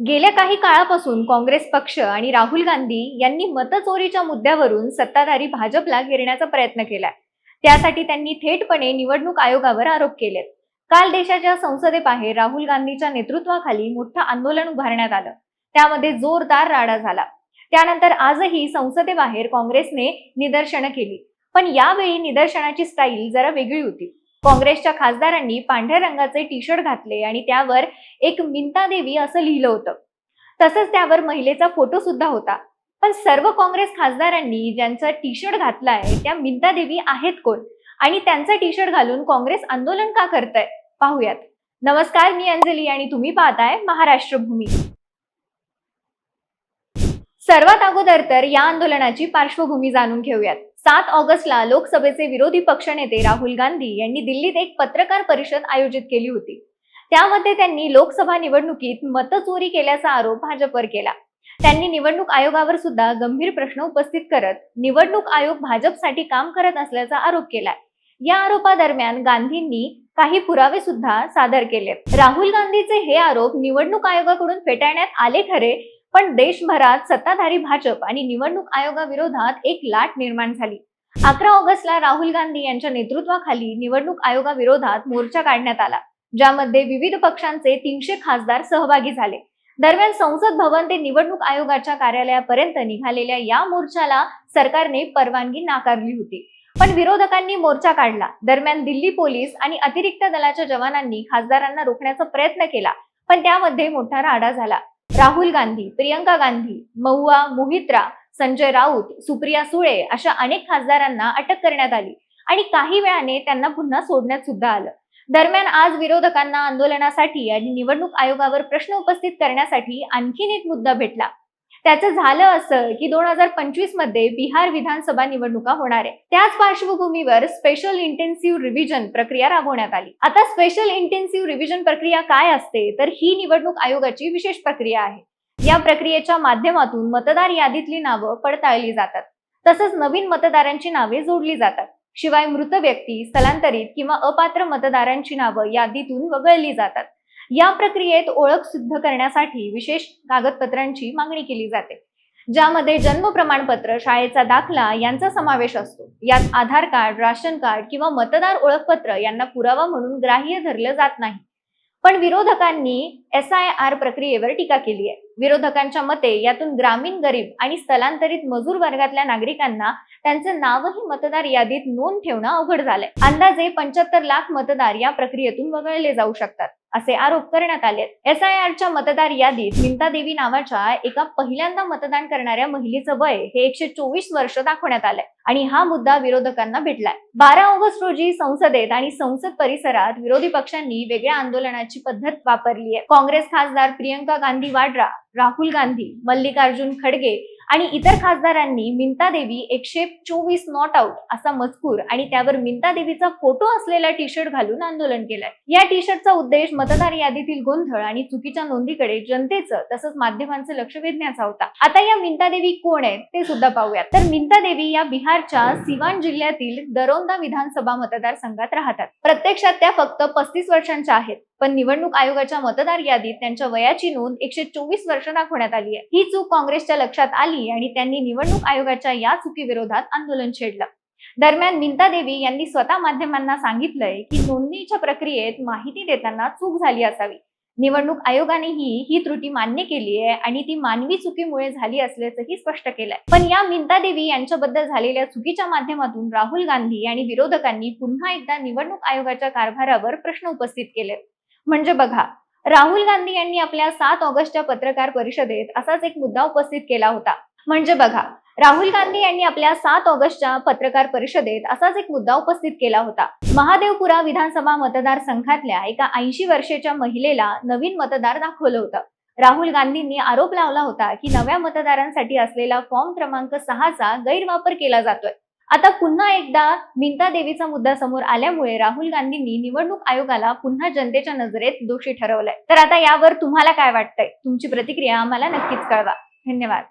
गेल्या काही काळापासून काँग्रेस पक्ष आणि राहुल गांधी यांनी मतचोरीच्या मुद्द्यावरून सत्ताधारी भाजपला घेरण्याचा प्रयत्न केलाय त्यासाठी त्यांनी थेटपणे निवडणूक आयोगावर आरोप केलेत. काल देशाच्या संसदेबाहेर राहुल गांधीच्या नेतृत्वाखाली मोठं आंदोलन उभारण्यात आलं. त्यामध्ये जोरदार राडा झाला. त्यानंतर आजही संसदेबाहेर काँग्रेसने निदर्शनं केली. पण यावेळी निदर्शनाची स्टाईल जरा वेगळी होती. काँग्रेसच्या खासदारांनी पांढऱ्या रंगाचे टी शर्ट घातले आणि त्यावर एक मिंता देवी असं लिहिलं होतं. तसंच त्यावर महिलेचा फोटो सुद्धा होता. पण सर्व काँग्रेस खासदारांनी ज्यांचा टी शर्ट घातलाय त्या मिंता देवी आहेत कोण? आणि त्यांचा टी शर्ट घालून काँग्रेस आंदोलन का करताय? पाहूयात. नमस्कार मी अंजली आणि तुम्ही पाहताय महाराष्ट्र भूमी. सर्वात अगोदर तर या आंदोलनाची पार्श्वभूमी जाणून घेऊयात. सात ऑगस्टला लोकसभेचे विरोधी पक्षनेते राहुल गांधी यांनी दिल्लीत एक पत्रकार परिषद आयोजित केली होती. त्यामध्ये त्यांनी लोकसभा निवडणुकीत मतचोरी केल्याचा आरोप भाजपवर केला. त्यांनी निवडणूक आयोगावर सुद्धा गंभीर प्रश्न उपस्थित करत निवडणूक आयोग भाजपसाठी काम करत असल्याचा आरोप केलाय या आरोपादरम्यान गांधींनी काही पुरावे सुद्धा सादर केले राहुल गांधीचे हे आरोप निवडणूक आयोगाकडून फेटाळण्यात आले खरे पण देशभरात सत्ताधारी भाजप आणि निवडणूक आयोगाविरोधात एक लाट निर्माण झाली. अकरा ऑगस्टला राहुल गांधी यांच्या नेतृत्वाखाली निवडणूक आयोगाविरोधात मोर्चा काढण्यात आला ज्यामध्ये विविध पक्षांचे तीनशे खासदार सहभागी झाले. दरम्यान संसद भवन ते निवडणूक आयोगाच्या कार्यालयापर्यंत निघालेल्या या मोर्चाला सरकारने परवानगी नाकारली होती. पण विरोधकांनी मोर्चा काढला. दरम्यान दिल्ली पोलीस आणि अतिरिक्त दलाच्या जवानांनी खासदारांना रोखण्याचा प्रयत्न केला पण त्यामध्ये मोठा राडा झाला. राहुल गांधी प्रियंका गांधी महुआ मोहित्रा संजय राऊत सुप्रिया सुळे अशा अनेक खासदारांना अटक करण्यात आली आणि काही वेळाने त्यांना पुन्हा सोडण्यात सुद्धा आलं. दरम्यान आज विरोधकांना आंदोलनासाठी आणि निवडणूक आयोगावर प्रश्न उपस्थित करण्यासाठी आणखीन एक मुद्दा भेटला. त्याचं झालं असं की दोन हजार पंचवीसमध्ये बिहार विधानसभा निवडणुका होणार आहे. त्याच पार्श्वभूमीवर स्पेशल इंटेन्सिव्ह रिव्हिजन प्रक्रिया राबवण्यात आली. आता स्पेशल इंटेन्सिव्ह रिव्हिजन प्रक्रिया काय असते तर ही निवडणूक आयोगाची विशेष प्रक्रिया आहे. या प्रक्रियेच्या माध्यमातून मतदार यादीतली नावं पडताळली जातात. तसंच नवीन मतदारांची नावे जोडली जातात. शिवाय मृत व्यक्ती स्थलांतरित किंवा अपात्र मतदारांची नावं यादीतून वगळली जातात. या प्रक्रियेत ओळख सिद्ध करण्यासाठी विशेष कागदपत्रांची मागणी केली जाते ज्यामध्ये जन्म प्रमाणपत्र शाळेचा दाखला यांचा समावेश असतो. यात आधार कार्ड राशन कार्ड किंवा मतदार ओळखपत्र यांना पुरावा म्हणून ग्राह्य धरलं जात नाही. पण विरोधकांनी एस आय आर प्रक्रियेवर टीका केली आहे. विरोधकांच्या मते यातून ग्रामीण गरीब आणि स्थलांतरित मजूर वर्गातल्या नागरिकांना त्यांचं नावही मतदार यादीत नोंद ठेवणं अवघड झालंय. अंदाजे पंच्याहत्तर लाख मतदार या प्रक्रियेतून वगळले जाऊ शकतात. असे आरोप करण्यात आले एस आय आरच्या मतदार यादीत मिंता देवी नावाच्या एका पहिल्यांदा मतदान करणाऱ्या महिलेचं वय हे एकशे चोवीस वर्ष दाखवण्यात आलंय आणि हा मुद्दा विरोधकांना भेटलाय. बारा ऑगस्ट रोजी संसदेत आणि संसद परिसरात विरोधी पक्षांनी वेगळ्या आंदोलनाची पद्धत वापरली आहे. काँग्रेस खासदार प्रियंका गांधी वाड्रा राहुल गांधी मल्लिकार्जुन खडगे आणि इतर खासदारांनी मिंता देवी एकशे चोवीस नॉट आउट असा मजकूर आणि त्यावर मिंता देवीचा फोटो असलेला टी शर्ट घालून आंदोलन केलंय. या टी शर्टचा उद्देश मतदार यादीतील गोंधळ आणि चुकीच्या नोंदीकडे जनतेचं तसंच माध्यमांचं लक्ष वेधण्याचा होता. आता या मिंता देवी कोण आहेत ते सुद्धा पाहूयात. तर मिंता देवी या बिहारच्या सिवान जिल्ह्यातील दरोंदा विधानसभा मतदारसंघात राहतात. प्रत्यक्षात त्या फक्त पस्तीस वर्षांच्या आहेत. पण निवडणूक आयोगाच्या मतदार यादीत त्यांच्या वयाची नोंद एकशे चोवीस वर्ष दाखवण्यात आली आहे. ही चूक काँग्रेसच्या लक्षात आली आणि त्यांनी निवडणूक आयोगाच्या या चुकीविरोधात आंदोलन छेडलं. दरम्यान मिंता देवी यांनी स्वतः माध्यमांना सांगितलंय की नोंदणीच्या प्रक्रियेत माहिती देताना चूक झाली असावी. निवडणूक आयोगानेही ही त्रुटी मान्य केली आहे आणि ती मानवी चुकीमुळे झाली असल्याचंही स्पष्ट केलंय. पण या मिंता देवी यांच्याबद्दल झालेल्या चुकीच्या माध्यमातून राहुल गांधी आणि विरोधकांनी पुन्हा एकदा निवडणूक आयोगाच्या कारभारावर प्रश्न उपस्थित केले. म्हणजे बघा राहुल गांधी यांनी आपल्या सात ऑगस्टच्या पत्रकार परिषदेत असाच एक मुद्दा उपस्थित केला होता. म्हणजे बघा राहुल गांधी यांनी आपल्या सात ऑगस्टच्या पत्रकार परिषदेत असाच एक मुद्दा उपस्थित केला होता. महादेवपुरा विधानसभा मतदारसंघातल्या एका ऐंशी वर्षाच्या महिलेला नवीन मतदार दाखवलं होतं. राहुल गांधींनी आरोप लावला होता की नव्या मतदारांसाठी असलेला फॉर्म क्रमांक सहाचा गैरवापर केला जातोय. आता पुन्हा एकदा मिंता देवीचा मुद्दा समोर आल्यामुळे राहुल गांधींनी निवडणूक आयोगाला पुन्हा जनतेच्या नजरेत दोषी ठरवलंय. तर आता यावर तुम्हाला काय वाटतंय? तुमची प्रतिक्रिया आम्हाला नक्कीच कळवा. धन्यवाद.